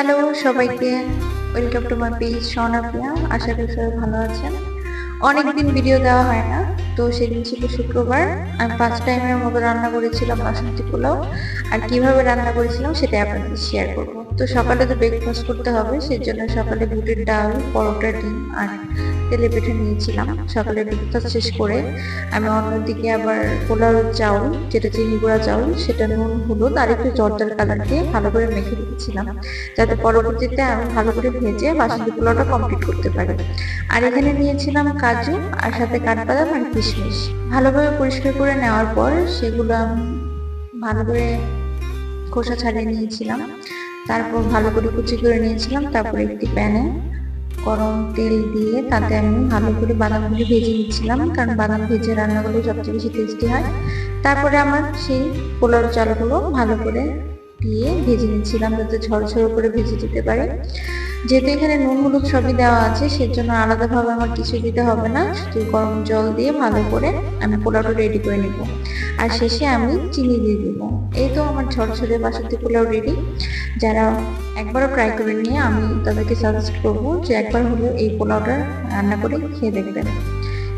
Hello সবাইকে। Welcome to my page Sonapia আশা করি সবাই ভালো আছেন। অনেকদিন ভিডিও দেওয়া হয় না। তো সেদিন ছিল শুক্রবার। আমি ফার্স্ট টাইমের মতো রান্না করেছিলাম বাসন্তী পোলাও। আর কীভাবে রান্না করেছিলাম সেটা আপনাদের শেয়ার করব। তো সকালে তো ব্রেকফাস্ট করতে হবে, সেজন্য সকালে বুটের ডাল পরোটা ডিম আর তেলে পিঠে নিয়েছিলাম। সকালে ব্রেকফাস্ট শেষ করে আমি অন্যদিকে আবার পোলাও চাউল, যেটা চিনি গুঁড়া চাউল, সেটা নুন, হলুদ আর একটু জর্দার কালার দিয়ে ভালো করে মেখে রেখেছিলাম। যাতে পরবর্তীতে আমি ভালো করে ভেজে বাসন্তী পোলাওটা কমপ্লিট করতে পারি। আর এখানে নিয়েছিলাম কাজু আর সাথে কাঠবাদাম আর কিশমিশ ভালোভাবে পরিষ্কার করে নেওয়ার পর সেগুলো আমি ভালো করে খোসা ছাড়িয়ে নিয়েছিলাম। তারপর ভালো করে কুচি করে নিয়েছিলাম, তারপর একটি প্যানে গরম তেল দিয়ে তাতে আমি ভালো করে বাদামগুলি ভেজে নিচ্ছিলাম কারণ বাদাম ভেজে রান্নাগুলো সবচেয়ে বেশি টেস্টি হয়। তারপরে আমার সেই পোলার চালগুলো ভালো করে দিয়ে ভেজে নিচ্ছিলাম যাতে ঝরঝর করে ভেজে যেতে পারে। যেহেতু এখানে নুন হলুদ সবই দেওয়া আছে, সেজন্য আলাদাভাবে আমার কিছু দিতে হবে না। শুধু গরম জল দিয়ে ভালো করে আমি পোলাওটা রেডি করে নিব। আর শেষে আমি চিনি দিয়ে দেবো। এই তো আমার ঝরঝরে বাসাতে পোলাও রেডি যারা একবারও ট্রাই করে নিয়ে আমি তাদেরকে সাজেস্ট করব যে একবার হলেও এই পোলাওটা রান্না করে খেয়ে দেখবেন।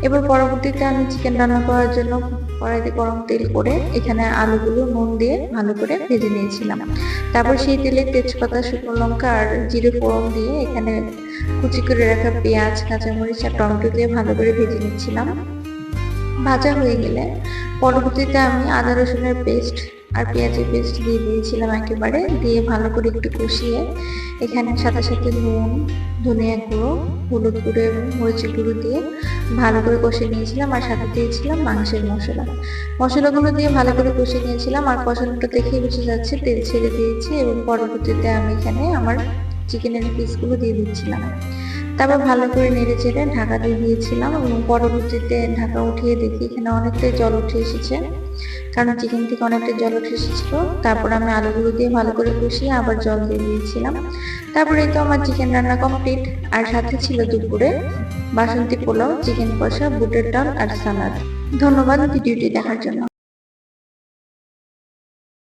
এবার পরবর্তীতে আমি চিকেন রান্না করার জন্য কড়াইতে গরম তেল করে এখানে আলুগুলো নুন দিয়ে ভালো করে ভেজে নিয়েছিলাম। তারপর সেই তেলে তেজপাতা, শুকনো লঙ্কা আর জিরে ফোড়ন দিয়ে এখানে কুচি করে রাখা পেঁয়াজ, কাঁচামরিচ আর টমেটো দিয়ে ভালো করে ভেজে নিচ্ছিলাম ভাজা হয়ে গেলে পরবর্তীতে আমি আদা রসুনের পেস্ট আর পেঁয়াজের পেস্ট দিয়ে দিয়েছিলাম একেবারে, দিয়ে ভালো করে একটু কষিয়ে, এখানে সাথে সাথে নুন, ধনিয়া গুঁড়ো, হলুদ গুঁড়ো এবং মরিচের গুঁড়ো দিয়ে ভালো করে কষিয়ে নিয়েছিলাম আর সাথে দিয়েছিলাম মাংসের মশলা। মশলাগুলো দিয়ে ভালো করে কষিয়ে নিয়েছিলাম আর কষানোটা দেখেই বুঝে যাচ্ছে তেল ছেড়ে দিয়েছি এবং পরবর্তীতে আমি এখানে আমার চিকেনের পিসগুলো দিয়ে দিচ্ছিলাম। তারপর ভালো করে নেড়ে চেড়ে ঢাকা দিয়ে দিয়েছিলাম এবং পরবর্তীতে ঢাকা উঠিয়ে দেখি এখানে অনেকটাই জল উঠে এসেছে। কারণ চিকেন থেকে অনেকটা জল উঠে এসেছিল, তারপর আমি আলুগুলো দিয়ে ভালো করে কষিয়ে আবার জল দিয়ে দিয়েছিলাম। তারপরে তো আমার চিকেন রান্না কমপ্লিট আর সাথে ছিল দুপুরে বাসন্তী পোলাও চিকেন কষা, বুটের ডাল আর সালাদ। ধন্যবাদ ভিডিওটি দেখার জন্য।